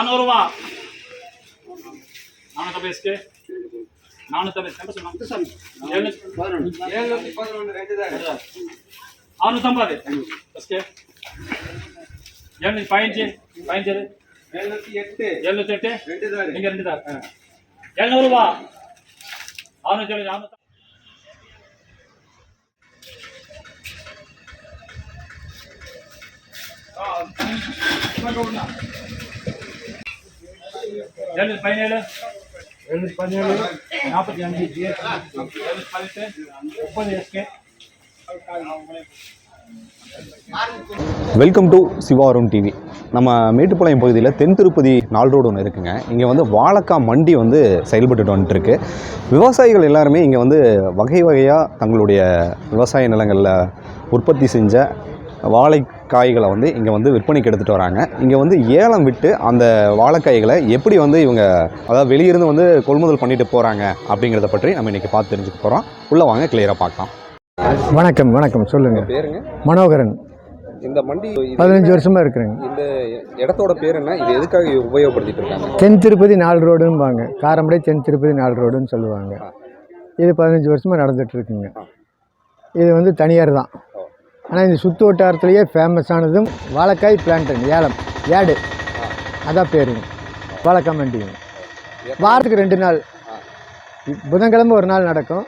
நானூறுவா. நானூற்றம்பது எஸ்கே நானூற்றம்பது எஸ்கே சொன்னாங்க எழுநூத்தி ஏழ்நூத்தி பதினொன்று. ரெண்டு தான் அறுநூத்தம்பது எஸ்கே எழுநூத்தி பதினஞ்சு. பதினஞ்சு. ஏழ்நூத்தி எட்டு. எழுநூத்தி எட்டு. ரெண்டு தான் நீங்க ரெண்டு தான் எழுநூறுவா. அறுநூத்தி எழுபது நானூத்தி எழுநூத்தி பதினேழு. எழுநூத்தி பதினேழு. நாற்பத்தி அஞ்சு எழுநூத்தி பதினெட்டு முப்பது SK welcome to Sivaram TV நம்ம மேட்டுப்பாளையம் பகுதியில் தென் திருப்பதி நாள் ரோடு ஒன்று இருக்குங்க. இங்கே வந்து வாழைக்காய் மண்டி வந்து செயல்பட்டுட்டு வந்துட்டுருக்கு. விவசாயிகள் எல்லாருமே இங்கே வந்து வகை வகையாக தங்களுடைய விவசாய நிலங்களில் உற்பத்தி செஞ்ச வாழைக்காய்களை வந்து இங்கே வந்து விற்பனைக்கு எடுத்துகிட்டு வராங்க. இங்கே வந்து ஏலம் விட்டு அந்த வாழைக்காய்களை எப்படி வந்து இவங்க அதாவது வெளியிருந்து வந்து கொள்முதல் பண்ணிட்டு போகிறாங்க அப்படிங்கிறத பற்றி நம்ம இன்றைக்கி பார்த்து தெரிஞ்சுக்க போகிறோம் உள்ளே வாங்க கிளியராக பார்க்கலாம். வணக்கம் வணக்கம். சொல்லுங்க. பேருங்க? மனோகரன். இந்த மண்டி பதினஞ்சு வருஷமா இருக்கிறேங்க. இந்த இடத்தோட பேர் என்ன? இது எதுக்காக உபயோகப்படுத்திட்டு இருக்காங்க? தென் திருப்பதி நாலு ரோடும்பாங்க காரமடை தென் திருப்பதி நாலு ரோடுன்னு சொல்லுவாங்க. இது பதினஞ்சு வருஷமா நடந்துட்டு இருக்குங்க. இது வந்து தனியார் தான். ஆனால் இந்த சுற்று வட்டாரத்துலேயே ஃபேமஸானதும் வாழைக்காய் பிளான்டன் ஏலம் ஏடு. அதான் பேருங்க வாழைக்காய் மண்டிங்க வாரத்துக்கு ரெண்டு நாள். புதன்கிழமை ஒரு நாள் நடக்கும்.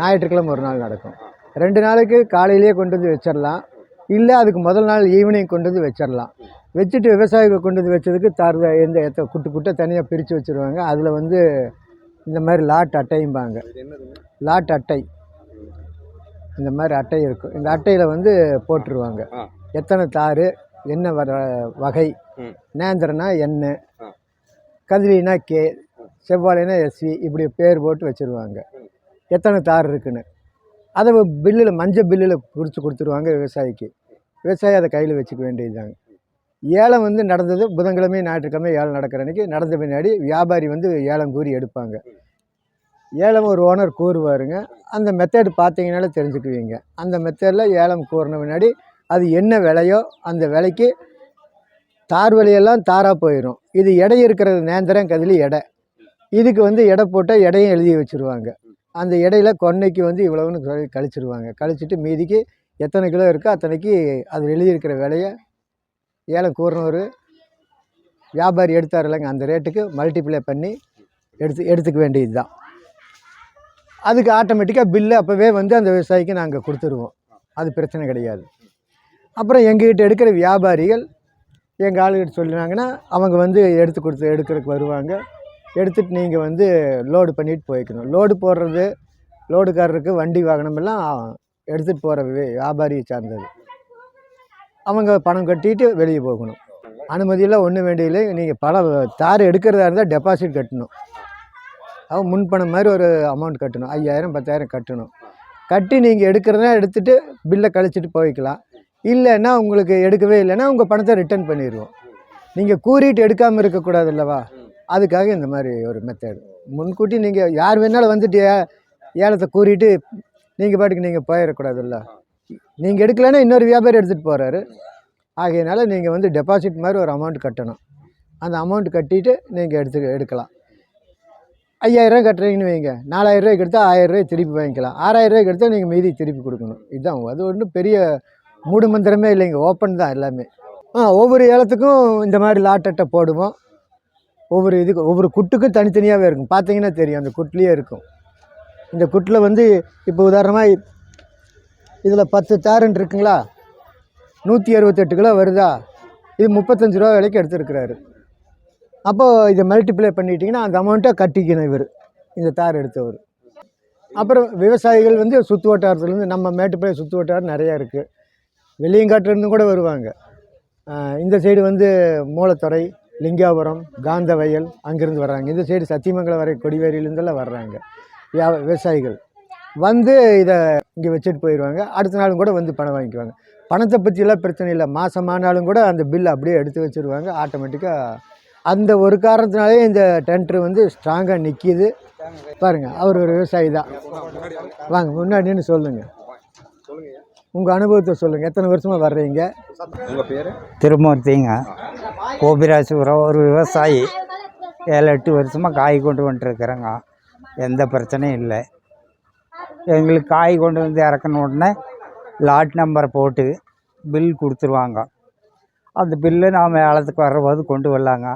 ஞாயிற்றுக்கிழமை ஒரு நாள் நடக்கும். ரெண்டு நாளைக்கு காலையிலேயே கொண்டு வந்து வச்சிடலாம். இல்லை அதுக்கு முதல் நாள் ஈவினிங் கொண்டு வந்து வச்சிடலாம். வச்சுட்டு விவசாயிகள் கொண்டு வந்து வச்சதுக்கு தார் எந்த எத்த குட்டு குட்டை தனியாக பிரித்து வச்சுருவாங்க. அதில் வந்து இந்த மாதிரி லாட் அட்டையும்பாங்க லாட் அட்டை. இந்த மாதிரி அட்டை இருக்கும் இந்த அட்டையில் வந்து போட்டுருவாங்க. எத்தனை தார் என்ன வர வகை. நேந்திரனா என்ன. கதிரினா கே செவ்வாழைனா எஸ்வி இப்படி பேர் போட்டு வச்சுருவாங்க. எத்தனை தார் இருக்குன்னு. அதை பில்லில் மஞ்சள் பில்லில் குறித்து கொடுத்துருவாங்க விவசாயிக்கு. விவசாயி அதை கையில் வச்சுக்க வேண்டியதுதாங்க. ஏலம் வந்து நடந்தது புதன்கிழமை ஞாயிற்றுக்கிழமை ஏலம் நடக்கிற அன்னைக்கு நடந்த பின்னாடி வியாபாரி வந்து ஏலம் கூறி எடுப்பாங்க. ஏலம் ஒரு ஓனர் கூறுவாருங்க. அந்த மெத்தேடு பார்த்தீங்கனாலே தெரிஞ்சுக்குவீங்க. அந்த மெத்தேடில் ஏலம் கூறின பின்னாடி அது என்ன விலையோ அந்த விலைக்கு தார் விலையெல்லாம் தாராக போயிடும் இது எடை இருக்கிறது நேந்திரம் கதிலி எடை. இதுக்கு வந்து எடை போட்டால் எடையும் எழுதி வச்சுருவாங்க. அந்த இடையில கொன்னைக்கு வந்து இவ்வளவுன்னு சொல்லி கழிச்சிருவாங்க. கழிச்சிட்டு மீதிக்கு எத்தனை கிலோ இருக்கோ அத்தனைக்கு அதில் எழுதியிருக்கிற விலையை ஏலம் கூறினவர் வியாபாரி எடுத்தார் இல்லைங்க. அந்த ரேட்டுக்கு மல்டிப்ளை பண்ணி எடுத்து எடுத்துக்க வேண்டியது தான் அதுக்கு ஆட்டோமேட்டிக்காக பில்லு அப்போவே வந்து அந்த விவசாயிக்கு நாங்கள் கொடுத்துருவோம். அது பிரச்சனை கிடையாது. அப்புறம் எங்ககிட்ட எடுக்கிற வியாபாரிகள் எங்கள் ஆளுகிட்ட சொல்லினாங்கன்னா அவங்க வந்து எடுத்து கொடுத்து எடுக்கிறதுக்கு வருவாங்க. எடுத்துகிட்டு நீங்கள் வந்து லோடு பண்ணிட்டு போய்க்கணும். லோடு போடுறது லோடுக்காரருக்கு வண்டி வாகனம் எல்லாம் எடுத்துகிட்டு போகிற வியாபாரியை சார்ந்தது. அவங்க பணம் கட்டிட்டு வெளியே போகணும். அனுமதியெல்லாம் ஒன்றும் வேண்டியதில்லை. நீங்கள் பணம் தார் எடுக்கிறதா இருந்தால் டெபாசிட் கட்டணும். அவன் முன்பணம் மாதிரி ஒரு அமௌண்ட் கட்டணும். ஐயாயிரம் பத்தாயிரம் கட்டணும். கட்டி நீங்கள் எடுக்கிறதா எடுத்துகிட்டு பில்லை கழிச்சிட்டு போய்க்கலாம். இல்லைன்னா உங்களுக்கு எடுக்கவே இல்லைன்னா உங்கள் பணத்தை ரிட்டர்ன் பண்ணிடுவோம் நீங்கள் கூறிட்டு எடுக்காமல் இருக்கக்கூடாது அல்லவா? அதுக்காக இந்த மாதிரி ஒரு மெத்தேடு முன்கூட்டி நீங்கள் யார் வேணாலும் வந்துட்டு ஏ- ஏலத்தை கூறிட்டு நீங்கள் பாட்டுக்கு நீங்கள் போயிடக்கூடாதுல்ல நீங்கள் எடுக்கலைன்னா இன்னொரு வியாபாரி எடுத்துகிட்டு போகிறாரு ஆகையினால நீங்கள் வந்து டெபாசிட் மாதிரி ஒரு அமௌண்ட் கட்டணும். அந்த அமௌண்ட் கட்டிட்டு நீங்கள் எடுத்து எடுக்கலாம். ஐயாயிரரூவா கட்டுறீங்கன்னு வைங்க. நாலாயிரம் ரூபாய்க்கு எடுத்தால் ஆயிரம் திருப்பி வாங்கிக்கலாம். ஆறாயிரரூவாய்க்கு எடுத்தால் நீங்கள் மீதி திருப்பி கொடுக்கணும். இதுதான் அது ஒன்றும் பெரிய மூடு மந்திரமே இல்லைங்க. ஓப்பன் தான் எல்லாமே. ஆ ஒவ்வொரு ஏலத்துக்கும் இந்த மாதிரி லாட் அட்டை போடுவோம். ஒவ்வொரு இதுக்கு ஒவ்வொரு குட்டுக்கும் தனித்தனியாகவே இருக்கும். பார்த்தீங்கன்னா தெரியும். அந்த குட்லேயே இருக்கும். இந்த குட்டில் வந்து இப்போ உதாரணமாக இதில் பத்து தாருன்னு இருக்குங்களா? நூற்றி அறுபத்தெட்டு கிலோ வருதா? இது முப்பத்தஞ்சு ரூபா விலைக்கு எடுத்துருக்கிறாரு. அப்போது இதை மல்டிப்ளை பண்ணிட்டீங்கன்னா அந்த அமௌண்ட்டை கட்டிக்கணும் இவர். இந்த தார் எடுத்தவர். அப்புறம் விவசாயிகள் வந்து சுற்று வட்டாரத்துலேருந்து நம்ம மேட்டுப்பாளையம் சுற்று வட்டாரம் நிறையா இருக்குது வெளியங்காட்டிலேருந்து கூட வருவாங்க. இந்த சைடு வந்து மூலத்துறை லிங்காபுரம் காந்தவயல் அங்கேருந்து வர்றாங்க. இந்த சைடு சத்தியமங்கலம் வரை கொடிவேரியிலேருந்தெல்லாம் வர்றாங்க. வியா விவசாயிகள். வந்து இதை இங்கே வச்சுட்டு போயிடுவாங்க அடுத்த நாளும் கூட வந்து பணம் வாங்கிக்குவாங்க. பணத்தை பற்றியெல்லாம் பிரச்சனை இல்லை. மாதம் ஆனாலும் கூட அந்த பில் அப்படியே எடுத்து வச்சுருவாங்க. ஆட்டோமேட்டிக்காக அந்த ஒரு காரணத்தினாலே இந்த டென்ட்ரு வந்து ஸ்ட்ராங்காக நிற்கிது பாருங்கள் அவர் ஒரு விவசாயி தான். வாங்க முன்னாடி நின்று சொல்லுங்கள் உங்கள் அனுபவத்தை சொல்லுங்கள் எத்தனை வருஷமாக வர்றீங்க? உங்கள் பேர்? திருமூர்த்திங்க. கோபிராஜபுரம் ஒரு விவசாயி. ஏழு எட்டு வருஷமாக காய் கொண்டு வந்துட்டுருக்குறேங்க. எந்த பிரச்சனையும் இல்லை. எங்களுக்கு காய் கொண்டு வந்து இறக்குன உடனே லாட் நம்பர் போட்டு பில் கொடுத்துருவாங்க. அந்த பில்லு நாம் ஏலத்துக்கு வர்றபோது கொண்டு வரலாங்க.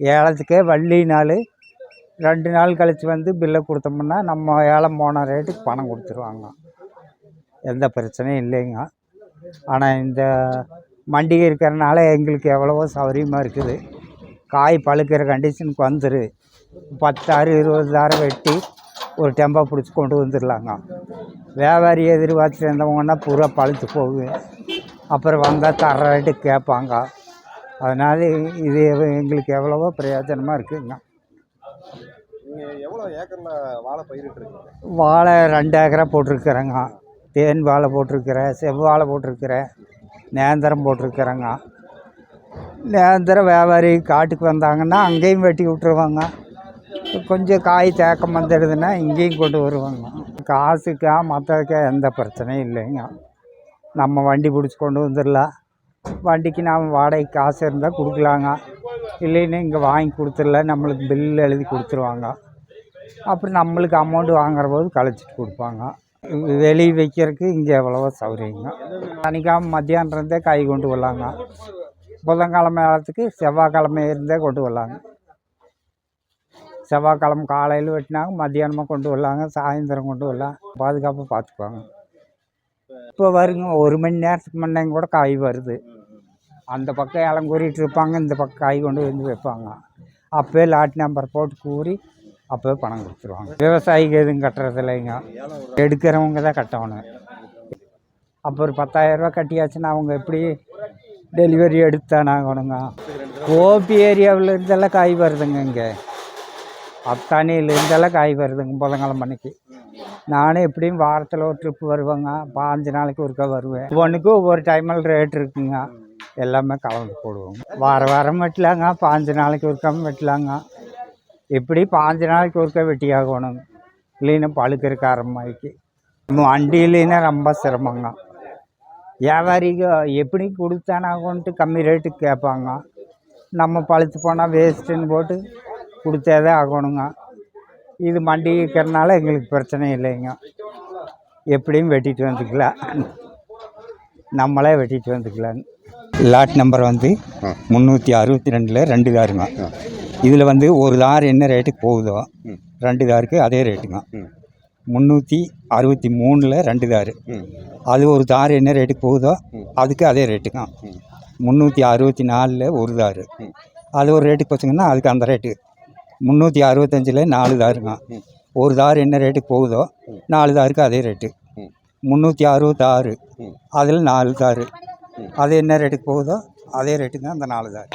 ஏலத்துக்கே வள்ளி நாள். ரெண்டு நாள் கழித்து வந்து பில்லை கொடுத்தோம்னா நம்ம ஏலம் போன ரேட்டுக்கு பணம் கொடுத்துருவாங்க. எந்த பிரச்சனையும் இல்லைங்க. ஆனால் இந்த மண்டிகை இருக்கிறனால எங்களுக்கு எவ்வளவோ சௌகரியமாக இருக்குது. காய் பழுக்கிற கண்டிஷனுக்கு வந்துரு. பத்தாறு இருபதாயிரம் வெட்டி ஒரு டெம்போ பிடிச்சி கொண்டு வந்துடலாங்க வியாபாரி எதிர்பார்த்துட்டு இருந்தவங்கன்னா பூரா பழுத்து போகுது. அப்புறம் வந்தால் தர ரேட்டுக்கு கேட்பாங்க. அதனால் இது எங்களுக்கு எவ்வளவோ பிரயோஜனமாக இருக்குங்க நீங்கள் எவ்வளோ ஏக்கரில் வாழை வாழை ரெண்டு ஏக்கரா போட்டிருக்கிறேங்க. தேன் வாழை போட்டிருக்கிறேன் செவ்வாழை போட்டிருக்கிறேன் நேந்திரம் போட்டிருக்கிறேங்க. நேந்திரம் வியாபாரி காட்டுக்கு வந்தாங்கன்னா அங்கேயும் வெட்டி விட்ருவாங்க கொஞ்சம் காய் தேக்கம் வந்துடுதுன்னா இங்கேயும் கொண்டு வருவாங்க. காசுக்கா மற்றதுக்கா எந்த பிரச்சனையும் இல்லைங்க. நம்ம வண்டி பிடிச்சி கொண்டு வந்துடலாம். வண்டிக்கு நாம் வாடகை காசு இருந்தால் கொடுக்கலாங்க. இல்லைன்னு இங்கே வாங்கி கொடுத்துடல நம்மளுக்கு பில் எழுதி கொடுத்துருவாங்க. அப்புறம் நம்மளுக்கு அமௌண்ட் வாங்குற போது கழிச்சிட்டு கொடுப்பாங்க. வெளியே வைக்கிறதுக்கு இங்கே எவ்வளவோ சௌகரியங்க. சனிக்கிழமை மத்தியானம் இருந்தே காய் கொண்டு வரலாங்க. புதன்கிழமை காலத்துக்கு செவ்வாய்க்கிழமை இருந்தே கொண்டு வரலாங்க. செவ்வாய்க்கிழமை காலையில் வெட்டினாங்க மத்தியானமாக கொண்டு வரலாங்க சாயந்தரம் கொண்டு வரலாம் பாதுகாப்பாக பார்த்துக்குவாங்க. இப்போ வருங்க ஒரு மணி நேரத்துக்கு முன்னே கூட காய் வருது. அந்த பக்கம் இளம் கூறிட்டு இருப்பாங்க இந்த பக்கம் காய் கொண்டு வந்து வைப்பாங்க. அப்போயே லாட் நம்பர் போட்டு கூறி அப்போவே பணம் கொடுத்துருவாங்க. விவசாயிக்கு எதுவும் கட்டுறது இல்லைங்க. எடுக்கிறவங்க தான் கட்டணும். அப்போ ஒரு பத்தாயிரரூபா கட்டியாச்சுன்னா அவங்க எப்படி டெலிவரி எடுத்தானே ஆகணுங்க? கோபி ஏரியாவில் இருந்தெல்லாம் காய் வருதுங்க இங்கே. அத்தானியிலேருந்தெல்லாம் காய் வருதுங்க புதன்கிழமை மணிக்கு நானும் எப்படியும் வாரத்தில் ஒரு ட்ரிப் வருவேங்க. பாஞ்சு நாளைக்கு ஒருக்கா வருவேன். ஒன்றுக்கு ஒவ்வொரு டைமில் ரேட் இருக்குங்க. எல்லாமே கலந்து போடுவோம். வார வாரம் வெட்டலாங்க பாஞ்சு நாளைக்கு ஒருக்காம வெட்டலாங்க. எப்படி பாஞ்சு நாளைக்கு ஒருக்கா வெட்டி ஆகணும் இல்லைன்னா பழுக்கிறக்கு ஆரம்பமாயிக்கு வண்டி இல்லைன்னா ரொம்ப சிரமங்க. வியாபாரிக்கு எப்படி கொடுத்தானாகன்ட்டு கம்மி ரேட்டுக்கு கேட்பாங்க. நம்ம பழுத்து போனால் வேஸ்ட்டுன்னு போட்டு கொடுத்தே ஆகணுங்க. இது மண்டி இருக்கிறனால எங்களுக்கு பிரச்சனை இல்லைங்க. எப்படியும் வெட்டிட்டு வந்துக்கலாம் நம்மளே வெட்டிட்டு வந்துக்கலாங்க லாட் நம்பர் வந்து முந்நூற்றி அறுபத்தி ரெண்டில் ரெண்டு தாருங்க. இதில் வந்து ஒரு தார் என்ன ரேட்டுக்கு போகுதோ ரெண்டு தாருக்கு அதே ரேட்டுங்க முந்நூற்றி அறுபத்தி மூணில் ரெண்டு தார். அது ஒரு தார் என்ன ரேட்டுக்கு போகுதோ அதுக்கு அதே ரேட்டுங்க முந்நூற்றி அறுபத்தி நாலில் ஒரு தார். அது ஒரு ரேட்டுக்கு போச்சுங்கன்னா அதுக்கு அந்த ரேட்டு முந்நூற்றி அறுபத்தஞ்சில் நாலு தாருங்க. ஒரு தார் என்ன ரேட்டுக்கு போகுதோ நாலு தாருக்கு அதே ரேட்டு முந்நூற்றி அறுபத்தாறு. அதில் நாலு தார். அது என்ன ரேட்டுக்கு போகுதோ அதே ரேட்டுக்கு தான் அந்த நாலு தான்